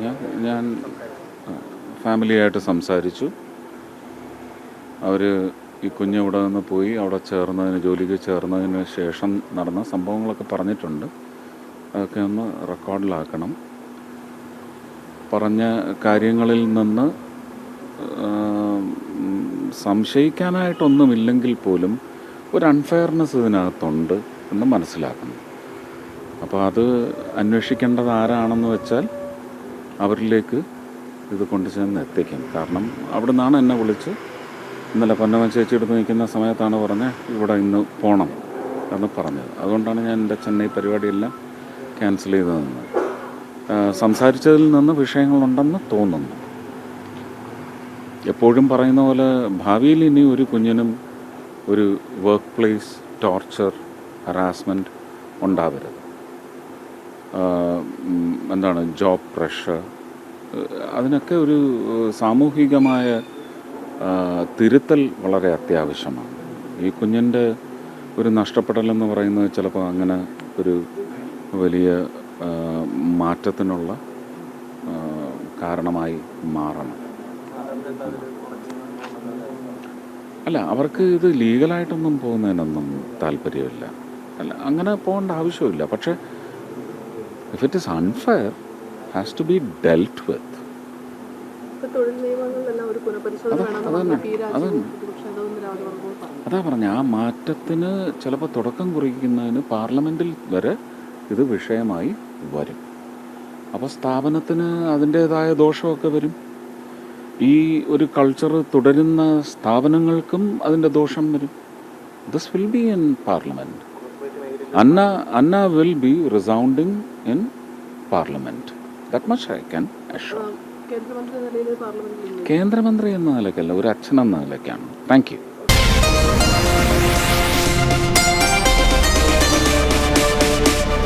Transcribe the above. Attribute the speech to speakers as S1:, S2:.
S1: ഞാൻ ഞാൻ ഫാമിലിയായിട്ട് സംസാരിച്ചു. അവർ ഈ കുഞ്ഞ് ഇവിടെ നിന്ന് പോയി അവിടെ ചേർന്നതിന് ജോലിക്ക് ചേർന്നതിന് ശേഷം നടന്ന സംഭവങ്ങളൊക്കെ പറഞ്ഞിട്ടുണ്ട്. അതൊക്കെ ഒന്ന് റെക്കോർഡിലാക്കണം. പറഞ്ഞ കാര്യങ്ങളിൽ നിന്ന് സംശയിക്കാനായിട്ടൊന്നുമില്ലെങ്കിൽ പോലും ഒരു അൺഫെയർനെസ് ഇതിനകത്തുണ്ട് എന്ന് മനസ്സിലാക്കണം അപ്പോൾ അത് അന്വേഷിക്കേണ്ടത് ആരാണെന്ന് വെച്ചാൽ അവരിലേക്ക് ഇത് കൊണ്ടു ചെന്ന് എത്തിക്കും. കാരണം അവിടെ നിന്നാണ് എന്നെ വിളിച്ച് ഇന്നലെ പൊന്നമ്മ ചേച്ചി എടുത്ത് നിൽക്കുന്ന സമയത്താണ് പറഞ്ഞത് ഇവിടെ ഇന്ന് പോകണം എന്ന് പറഞ്ഞത്. അതുകൊണ്ടാണ് ഞാൻ എന്റെ ചെന്നൈ പരിപാടിയെല്ലാം ക്യാൻസൽ ചെയ്ത് നിന്നത് സംസാരിച്ചതിൽ നിന്ന് വിഷയങ്ങളുണ്ടെന്ന് തോന്നുന്നു. എപ്പോഴും പറയുന്ന പോലെ ഭാവിയിൽ ഇനി ഒരു കുഞ്ഞിനും ഒരു വർക്ക് പ്ലേസ് ടോർച്ചർ ഹറാസ്മെന്റ് ഉണ്ടാവരുത്. എന്താണ് ജോബ് പ്രഷർ അതിനൊക്കെ ഒരു സാമൂഹികമായ തിരുത്തൽ വളരെ അത്യാവശ്യമാണ്. ഈ കുഞ്ഞിന്റെ ഒരു നഷ്ടപ്പെടലെന്ന് പറയുന്നത് ചിലപ്പോൾ അങ്ങനെ ഒരു വലിയ മാറ്റത്തിനുള്ള കാരണമായി മാറണം. അല്ല അവർക്ക് ഇത് ലീഗലായിട്ടൊന്നും പോകുന്നതിനൊന്നും താല്പര്യമില്ല. അല്ല അങ്ങനെ പോകേണ്ട ആവശ്യമില്ല. പക്ഷേ if it is unfair,
S2: has to be dealt with.
S1: അതാ-
S2: പറഞ്ഞ
S1: അതാ ആ മാറ്റത്തിന് ചിലപ്പോൾ തുടക്കം കുറിക്കുന്നതിന് പാർലമെന്റിൽ വരെ ഇത് വിഷയമായി വരും. അപ്പോൾ സ്ഥാപനത്തിന് അതിന്റേതായ ദോഷമൊക്കെ വരും. ഈ ഒരു കൾച്ചർ തുടരുന്ന സ്ഥാപനങ്ങൾക്കും അതിന്റെ ദോഷം വരും. This will be in parliament in parliament that much I can assure
S2: കേന്ദ്രമന്ത്രി എന്ന നിലയിൽ പാർലമെന്റിൽ ഇല്ലേ?
S1: കേന്ദ്രമന്ത്രി എന്ന നിലയ്ക്കല്ല ഒരു അച്ഛൻ എന്ന നിലയ്ക്കാണ്. Thank you